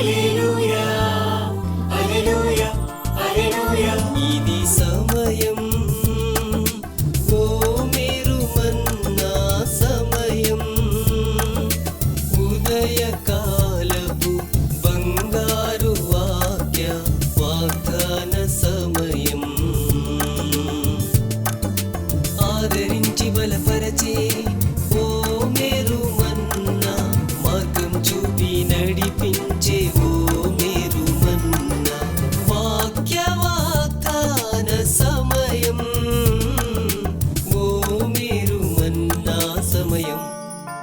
ఇది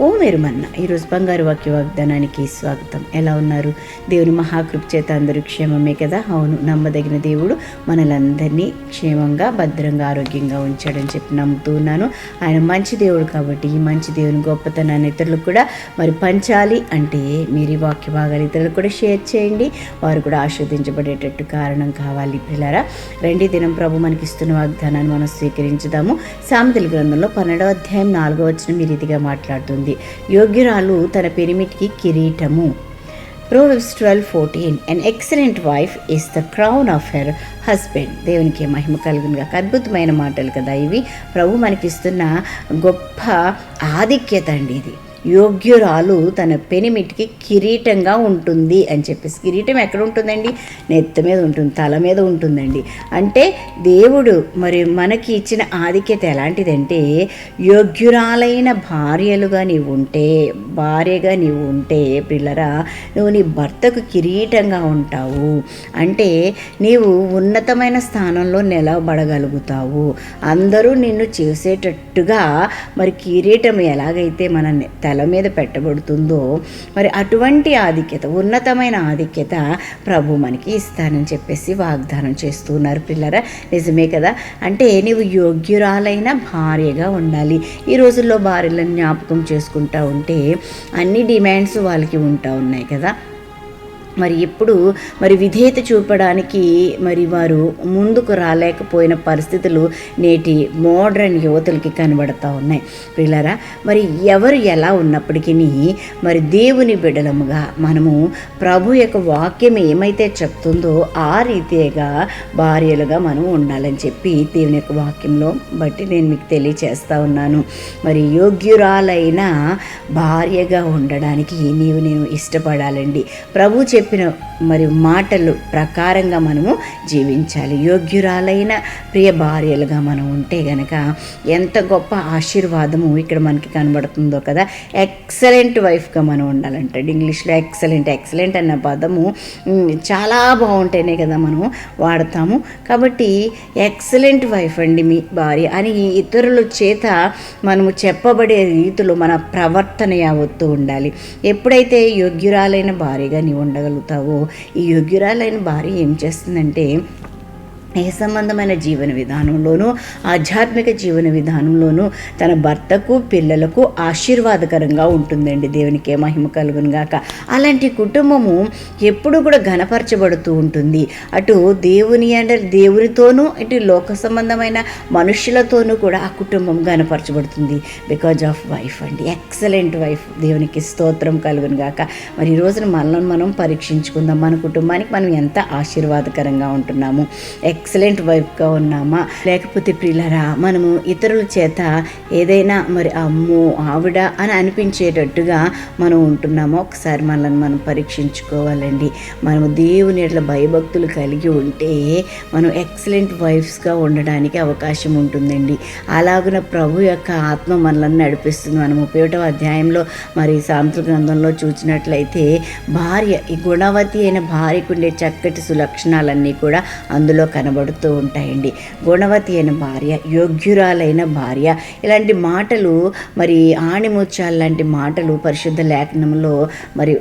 ఓ మీరు మన్న ఈరోజు బంగారు వాక్య వాగ్దానానికి స్వాగతం. ఎలా ఉన్నారు? దేవుని మహాకృప చేత అందరూ క్షేమమే కదా? అవును నమ్మదగిన దేవుడు మనలందరినీ క్షేమంగా భద్రంగా ఆరోగ్యంగా ఉంచాడని చెప్పి నమ్ముతూ ఉన్నాను. ఆయన మంచి దేవుడు కాబట్టి ఈ మంచి దేవుని గొప్పతనాన్ని ఇతరులకు కూడా మరి పంచాలి అంటే మీరు ఈ వాక్య భాగాలు ఇతరులకు కూడా షేర్ చేయండి. వారు కూడా ఆస్వాదించబడేటట్టు కారణం కావాలి పిల్లరా. రెండీ దినం ప్రభు మనకిస్తున్న వాగ్దానాన్ని మనం స్వీకరించుదాము. సామెతల గ్రంథంలో పన్నెండవ అధ్యాయం నాలుగో వచ్చిన మీ రీతిగా మాట్లాడుతుంది. యోగ్యురాలు తన పిరమిడ్కి కిరీటము. Proverbs twelve fourteen. An excellent wife is the crown of her husband దేవునికి మహిమ కలుగునుగా అద్భుతమైన మాటలు కదా ఇవి. ప్రభు మనకిస్తున్న గొప్ప ఆధిక్యత అండి ఇది. యోగ్యురాలు తన పెనిమిటికి కిరీటంగా ఉంటుంది అని చెప్పేసి. కిరీటం ఎక్కడ ఉంటుందండి? నెత్తి మీద ఉంటుంది తల మీద ఉంటుందండి. అంటే దేవుడు మరి మనకి ఇచ్చిన ఆధిక్యత ఎలాంటిదంటే యోగ్యురాలైన భార్యలుగా నీవు ఉంటే భార్యగా నీవు ఉంటే పిల్లరా నువ్వు నీ భర్తకు కిరీటంగా ఉంటావు. అంటే నీవు ఉన్నతమైన స్థానంలో నిలబడగలుగుతావు. అందరూ నిన్ను చేసేటట్టుగా మరి కిరీటం ఎలాగైతే మన తల మీద పెట్టబడుతుందో మరి అటువంటి ఆధిక్యత ఉన్నతమైన ఆధిక్యత ప్రభు మనకి ఇస్తానని చెప్పేసి వాగ్దానం చేస్తున్నారు పిల్లరా. నిజమే కదా? అంటే నీవు యోగ్యురాలైన భార్యగా ఉండాలి. ఈ రోజుల్లో భార్యలను జ్ఞాపకం చేసుకుంటా ఉంటే అన్ని డిమాండ్స్ వాళ్ళకి ఉంటా ఉన్నాయి కదా. మరి ఇప్పుడు మరి విధేయత చూపడానికి మరి వారు ముందుకు రాలేకపోయిన పరిస్థితులు నేటి మోడ్రన్ యువతులకి కనబడతా ఉన్నాయి. పిల్లరా మరి ఎవరు ఎలా ఉన్నప్పటికీ మరి దేవుని బిడలముగా మనము ప్రభు యొక్క వాక్యం ఏమైతే చెప్తుందో ఆ రీతిగా భార్యలుగా మనం ఉండాలని చెప్పి దేవుని యొక్క వాక్యంలో బట్టి నేను మీకు తెలియచేస్తా ఉన్నాను. మరి యోగ్యురాలైన భార్యగా ఉండడానికి నీవు నేను ఇష్టపడాలండి. ప్రభు చెప్పిన మరి మాటలు ప్రకారంగా మనము జీవించాలి. యోగ్యురాలైన ప్రియ భార్యలుగా మనం ఉంటే గనక ఎంత గొప్ప ఆశీర్వాదము ఇక్కడ మనకి కనబడుతుందో కదా. ఎక్సలెంట్ వైఫ్గా మనం ఉండాలంటే ఇంగ్లీష్లో ఎక్సలెంట్ ఎక్సలెంట్ అన్న పదము చాలా బాగుంటేనే కదా మనము వాడతాము. కాబట్టి ఎక్సలెంట్ వైఫ్ అండి మీ భార్య అని ఇతరుల చేత మనము చెప్పబడే రీతిలో మన ప్రవర్తన యావత్తు ఉండాలి. ఎప్పుడైతే యోగ్యురాలైన భార్యగా నీవు ఉండగలుగుతావో ఈ యోగ్యురాలైన భార్య ఏం చేస్తుందంటే ఏ సంబంధమైన జీవన విధానంలోనూ ఆధ్యాత్మిక జీవన విధానంలోనూ తన భర్తకు పిల్లలకు ఆశీర్వాదకరంగా ఉంటుందండి దేవునికి మహిమ కలుగును గాక. అలాంటి కుటుంబము ఎప్పుడు కూడా ఘనపరచబడుతూ ఉంటుంది. అటు దేవుని అంటే దేవునితోనూ ఇటు లోక సంబంధమైన మనుషులతోనూ కూడా ఆ కుటుంబం ఘనపరచబడుతుంది. బికాజ్ ఆఫ్ వైఫ్ అండి. ఎక్సలెంట్ వైఫ్ దేవునికి స్తోత్రం కలుగును గాక. మరి ఈ రోజున మనల్ని మనం పరీక్షించుకుందాం. మన కుటుంబానికి మనం ఎంత ఆశీర్వాదకరంగా ఉంటున్నాము. ఎక్సలెంట్ వైఫ్గా ఉన్నామా? లేకపోతే ప్రియులరా మనము ఇతరుల చేత ఏదైనా మరి అమ్మో ఆవిడ అని అనిపించేటట్టుగా మనం ఉంటున్నామో? ఒకసారి మనల్ని మనం పరీక్షించుకోవాలండి. మనము దేవుని ఎట్లా భయభక్తులు కలిగి ఉంటే మనం ఎక్సలెంట్ వైఫ్స్గా ఉండడానికి అవకాశం ఉంటుందండి. అలాగున ప్రభు యొక్క ఆత్మ మనల్ని నడిపిస్తుంది. మనం ముప్పై అధ్యాయంలో మరి సాంతృ గ్రంథంలో చూసినట్లయితే భార్య ఈ గుణవతి అయిన భార్యకు ఉండే చక్కటి సులక్షణాలన్నీ కూడా అందులో కనబడుతూ ఉంటాయండి. గుణవతి అయిన భార్య యోగ్యురాలైన భార్య ఇలాంటి మాటలు మరి ఆణిముత్యాలు లాంటి మాటలు పరిశుద్ధ లేఖనంలో మరి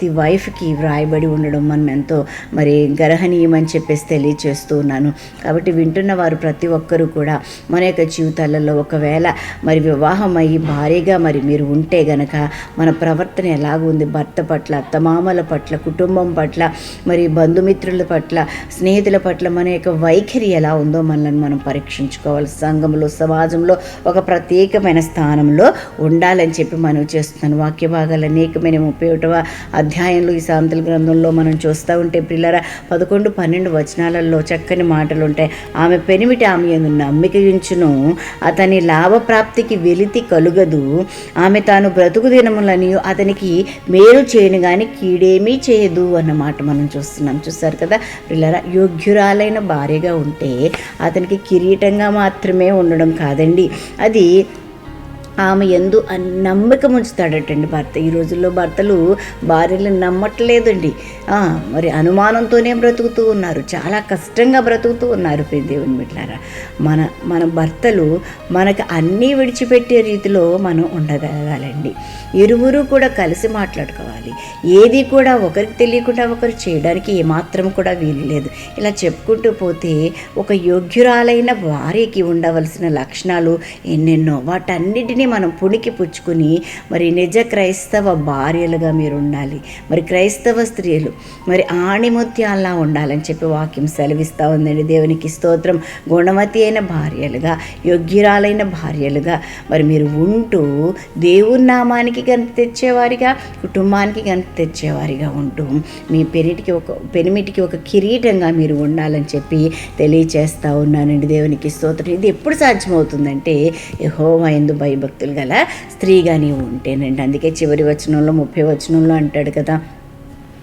ది వైఫ్కి వ్రాయబడి ఉండడం మనం ఎంతో మరి గర్హనీయమని చెప్పేసి తెలియచేస్తూ ఉన్నాను. కాబట్టి వింటున్న వారు ప్రతి ఒక్కరూ కూడా మన యొక్క జీవితాలలో ఒకవేళ మరి వివాహం అయ్యి భారీగా మరి మీరు ఉంటే గనక మన ప్రవర్తన ఎలాగుంది? భర్త పట్ల అత్తమామల పట్ల కుటుంబం పట్ల మరి బంధుమిత్రుల పట్ల స్నేహితుల పట్ల మన యొక్క యొక్క వైఖరి ఎలా ఉందో మనల్ని మనం పరీక్షించుకోవాలి. సంఘంలో సమాజంలో ఒక ప్రత్యేకమైన స్థానంలో ఉండాలని చెప్పి మనం చేస్తున్నాను. వాక్య భాగాలు అనేకమైన ముప్పై ఒకటవ అధ్యాయంలో ఈ సాంతల గ్రంథంలో మనం చూస్తూ ఉంటే పిల్లల పదకొండు పన్నెండు వచనాలలో చక్కని మాటలు ఉంటాయి. ఆమె పెనిమిటి ఆమె ఎందు నమ్మిక ఉంచును అతని లాభప్రాప్తికి వెలితి కలుగదు. ఆమె తాను బ్రతుకు దినములని అతనికి మేలు చేయను కానీ కీడేమీ చేయదు అన్నమాట మనం చూస్తున్నాం. చూస్తారు కదా పిల్లల యోగ్యురాలైన భార్యగా ఉంటే అతనికి కిరీటంగా మాత్రమే ఉండడం కాదండి. అది ఆమె ఎందు అన్- నమ్మకం ఉంచుతాడటండి భర్త. ఈ రోజుల్లో భర్తలు భార్యలు నమ్మట్లేదండి. మరి అనుమానంతోనే బ్రతుకుతూ ఉన్నారు. చాలా కష్టంగా బ్రతుకుతూ ఉన్నారు దేవుని బిడ్డారా మన మన భర్తలు మనకు అన్నీ విడిచిపెట్టే రీతిలో మనం ఉండగలగాలండి. ఇరువురు కూడా కలిసి మాట్లాడుకోవాలి. ఏది కూడా ఒకరికి తెలియకుండా ఒకరు చేయడానికి ఏమాత్రం కూడా వీలు లేదు. ఇలా చెప్పుకుంటూ పోతే ఒక యోగ్యురాలైన భార్యకి ఉండవలసిన లక్షణాలు ఎన్నెన్నో వాటన్నిటినీ మనం పుణికి పుచ్చుకుని మరి నిజ క్రైస్తవ భార్యలుగా మీరు ఉండాలి మరి క్రైస్తవ స్త్రీలు మరి ఆణిముత్యాల్లా ఉండాలని చెప్పి వాక్యం సెలవిస్తూ ఉందండి. దేవునికి స్తోత్రం. గుణవతి అయిన భార్యలుగా యోగ్యురాలైన భార్యలుగా మరి మీరు ఉంటూ దేవుని నామానికి గంత తెచ్చేవారిగా కుటుంబానికి గంత తెచ్చేవారిగా ఉంటూ మీ పెరిటికి ఒక పెనిమిటికి ఒక కిరీటంగా మీరు ఉండాలని చెప్పి తెలియచేస్తూ ఉన్నానండి. దేవునికి స్తోత్రం. ఇది ఎప్పుడు సాధ్యమవుతుందంటే యెహోవా ఎందు భయభక్తులు గల స్త్రీగా నీవు ఉంటేనండి అందుకే చివరి వచనంలో ముప్పై వచనంలో అంటాడు కదా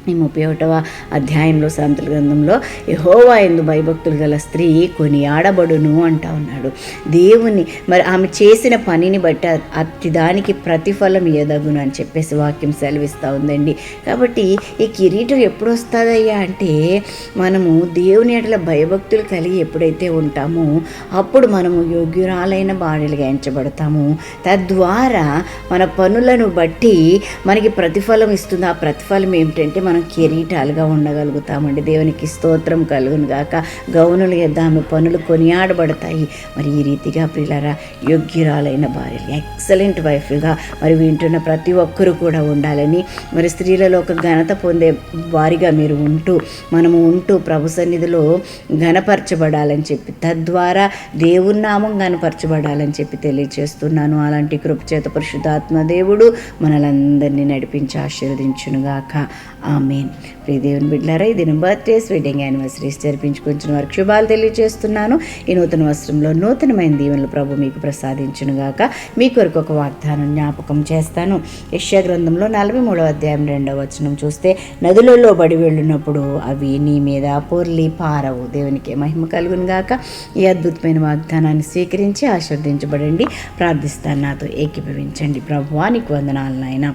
ఈ ముప్పై ఒకటవ అధ్యాయంలో సాంతల గ్రంథంలో యహోవా ఎందు భయభక్తులు గల స్త్రీ కొని ఆడబడును అంటా ఉన్నాడు. దేవుని మరి ఆమె చేసిన పనిని బట్టి అతి దానికి ప్రతిఫలం ఎదగును అని చెప్పేసి వాక్యం సెలవిస్తూ ఉందండి. కాబట్టి ఈ కిరీటం ఎప్పుడు వస్తుందయ్యా అంటే మనము దేవుని అట్ల భయభక్తులు కలిగి ఎప్పుడైతే ఉంటామో అప్పుడు మనము యోగ్యురాలైన బాణలుగా ఎంచబడతాము. తద్వారా మన పనులను బట్టి మనకి ప్రతిఫలం ఇస్తుంది. ఆ ప్రతిఫలం ఏమిటంటే మనం కిరీటాలుగా ఉండగలుగుతామండి. దేవునికి స్తోత్రం కలుగును గాక. గౌనులు ఎద్ద ఆమె పనులు కొనియాడబడతాయి. మరి ఈ రీతిగా పిల్లరా యోగ్యురాలైన భార్యలు ఎక్సలెంట్ వైఫ్గా మరి వింటున్న ప్రతి ఒక్కరూ కూడా ఉండాలని. మరి స్త్రీలలో ఒక ఘనత పొందే వారిగా మీరు ఉంటూ మనము ఉంటూ ప్రభు సన్నిధిలో ఘనపరచబడాలని చెప్పి తద్వారా దేవుని నామం ఘనపరచబడాలని చెప్పి తెలియజేస్తున్నాను అలాంటి కృపచేత పరిశుద్ధాత్మ దేవుడు మనలందరినీ నడిపించి ఆశీర్వదించునుగాక. ఆమెన్. ప్రియ దేవుని బిడ్డారా ఇది బర్త్డేస్ వెడ్డింగ్ యానివర్సరీస్ జరిపించుకొచ్చిన వారికి శుభాలు తెలియజేస్తున్నాను. ఈ నూతన వస్త్రంలో నూతనమైన దీవెనలు ప్రభు మీకు ప్రసాదించునుగాక మీ కొరకు ఒక వాగ్దానం జ్ఞాపకం చేస్తాను. యశ్యా గ్రంథంలో నలభై మూడవ అధ్యాయం రెండవ వచనం చూస్తే నదులలో బడి వెళ్ళినప్పుడు అవి నీ మీద పొర్లి పారవు. దేవునికి మహిమ కలుగును గాక. ఈ అద్భుతమైన వాగ్దానాన్ని స్వీకరించి ఆశీర్వదించబడండి. ప్రార్థిస్తాను నాతో ఏకీభవించండి. ప్రభువానికి వందనాలు నాయన.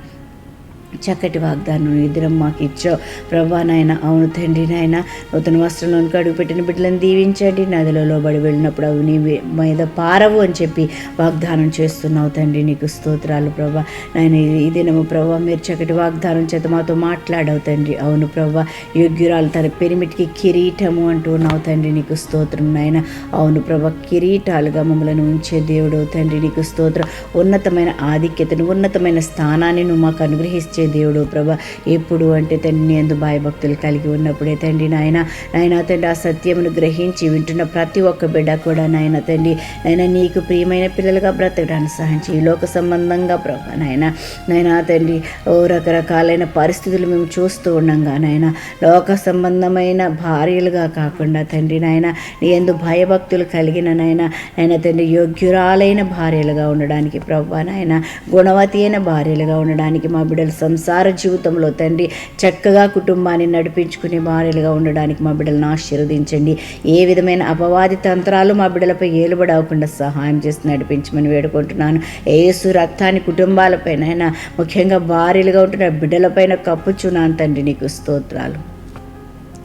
చక్కటి వాగ్దానం ఇద్దరం మాకు ఇచ్చావు. ప్రభా నాయన అవును తండ్రి నాయన నూతన వస్త్రంలోనికి అడుగుపెట్టిన బిడ్డలను దీవించండి. నదిలో బడి వెళ్ళినప్పుడు అవి నీ మీద పారవు అని చెప్పి వాగ్దానం చేస్తున్నావు తండ్రి. నీకు స్తోత్రాలు ప్రభా. నాయన ఈ దినము ప్రభా మీరు చక్కటి వాగ్దానం చేత మాతో మాట్లాడవు తండ్రి. అవును ప్రభా యోగ్యురాలు తన పెరిమిటికి కిరీటము అంటూ ఉన్నావు తండ్రి. నీకు స్తోత్రం నాయన. అవును ప్రభా కిరీటాలుగా మమ్మలను ఉంచే దేవుడు తండ్రి. నీకు స్తోత్రం. ఉన్నతమైన ఆధిక్యతను ఉన్నతమైన స్థానాన్ని నువ్వు మాకు అనుగ్రహించి దేవుడు ప్రభా. ఎప్పుడు అంటే తండ్రి ఎందు భయభక్తులు కలిగి ఉన్నప్పుడే తండ్రి నాయన. నాయన తండ్రి ఆ సత్యమును గ్రహించి వింటున్న ప్రతి ఒక్క బిడ్డ కూడా నాయన తండ్రి. నాయన నీకు ప్రియమైన పిల్లలుగా బ్రతకడానికి సహించి ఈ లోక సంబంధంగా ప్రభా నాయన. నాయన తండ్రి ఓ రకరకాలైన పరిస్థితులు మేము చూస్తూ ఉండంగా నాయన. లోక సంబంధమైన భార్యలుగా కాకుండా తండ్రి నాయన నీ ఎందు భయభక్తులు కలిగిన నాయన. నాయన తండ్రి యోగ్యురాలైన భార్యలుగా ఉండడానికి ప్రభా నాయన గుణవతి అయిన భార్యలుగా ఉండడానికి మా బిడ్డలు సంసార జీవితంలో తండ్రి చక్కగా కుటుంబాన్ని నడిపించుకునే భార్యలుగా ఉండడానికి మా బిడ్డలను ఆశీర్వదించండి. ఏ విధమైన అపవాది తంత్రాలు మా బిడ్డలపై ఏలుబడి అవ్వకుండా సహాయం చేసి నడిపించమని వేడుకుంటున్నాను. ఏసు రక్తాన్ని కుటుంబాలపైన ముఖ్యంగా భార్యలుగా ఉంటున్న బిడ్డలపైన కప్పుచున్నాను తండ్రి నీకు స్తోత్రాలు.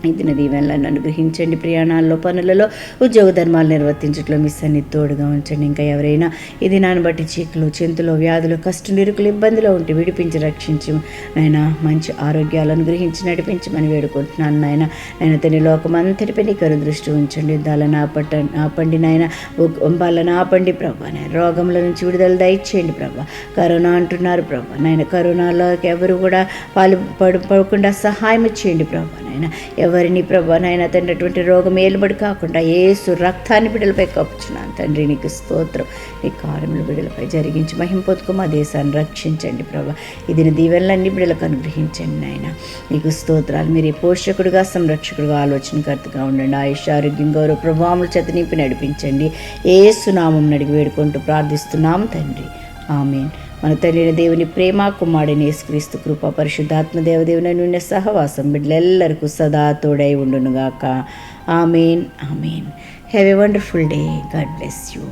ఇది దీవెనలను అనుగ్రహించండి. ప్రయాణాల్లో పనులలో ఉద్యోగ ధర్మాలు నిర్వర్తించట్లో మీ సన్నిధి తోడుగా ఉంచండి. ఇంకా ఎవరైనా ఇది నాన్న బట్టి చీకులు చింతలు వ్యాధులు కష్ట నిరుకులు ఇబ్బందిలో ఉంటే విడిపించి రక్షించి. నాయన మంచి ఆరోగ్యాలు అనుగ్రహించి నడిపించమని వేడుకుంటున్నాను నాయన. ఆయన తన లోకమంతటిపై నీ కరు దృష్టి ఉంచండి. యుద్ధాలను ఆపట ఆపండి నాయన. వంపాలను ఆపండి ప్రభా నాయన. రోగముల నుంచి విడుదల దయచేయండి ప్రభా. కరోనా అంటున్నారు ప్రభా నాయన. కరోనాలోకి ఎవరు కూడా పాలు పడు పడకుండా సహాయం చేయండి ప్రభా నాయన ఎవరిని ప్రభా నాయన తండ్రి అటువంటి రోగం ఏలుబడి కాకుండా ఏసు రక్తాన్ని బిడ్డలపై కప్పుచున్నాను. తండ్రి నీకు స్తోత్రం. నీ కార్యములు బిడ్డలపై జరిగించి మహిం పొత్తుకు మా దేశాన్ని రక్షించండి ప్రభా. ఇది దీవెనలన్నీ బిడ్డలకు అనుగ్రహించండి నాయన. నీకు స్తోత్రాలు. మీరు పోషకుడుగా సంరక్షకుడుగా ఆలోచనకర్తగా ఉండండి. ఆయుష్ ఆరోగ్యం గౌరవ ప్రభావములు చేత నింపి నడిపించండి. ఏ సునామం నడిగి వేడుకుంటూ ప్రార్థిస్తున్నాం తండ్రి. ఆమెన్. మన తల్లిన దేవుని ప్రేమ కుమారుడిని యేసుక్రీస్తు కృప పరిశుద్ధాత్మ దేవదేవుని నుండి సహవాసం బిడ్డలెల్లరికూ సదా తోడై ఉండునుగాక. Amen amen. Have a wonderful day God bless you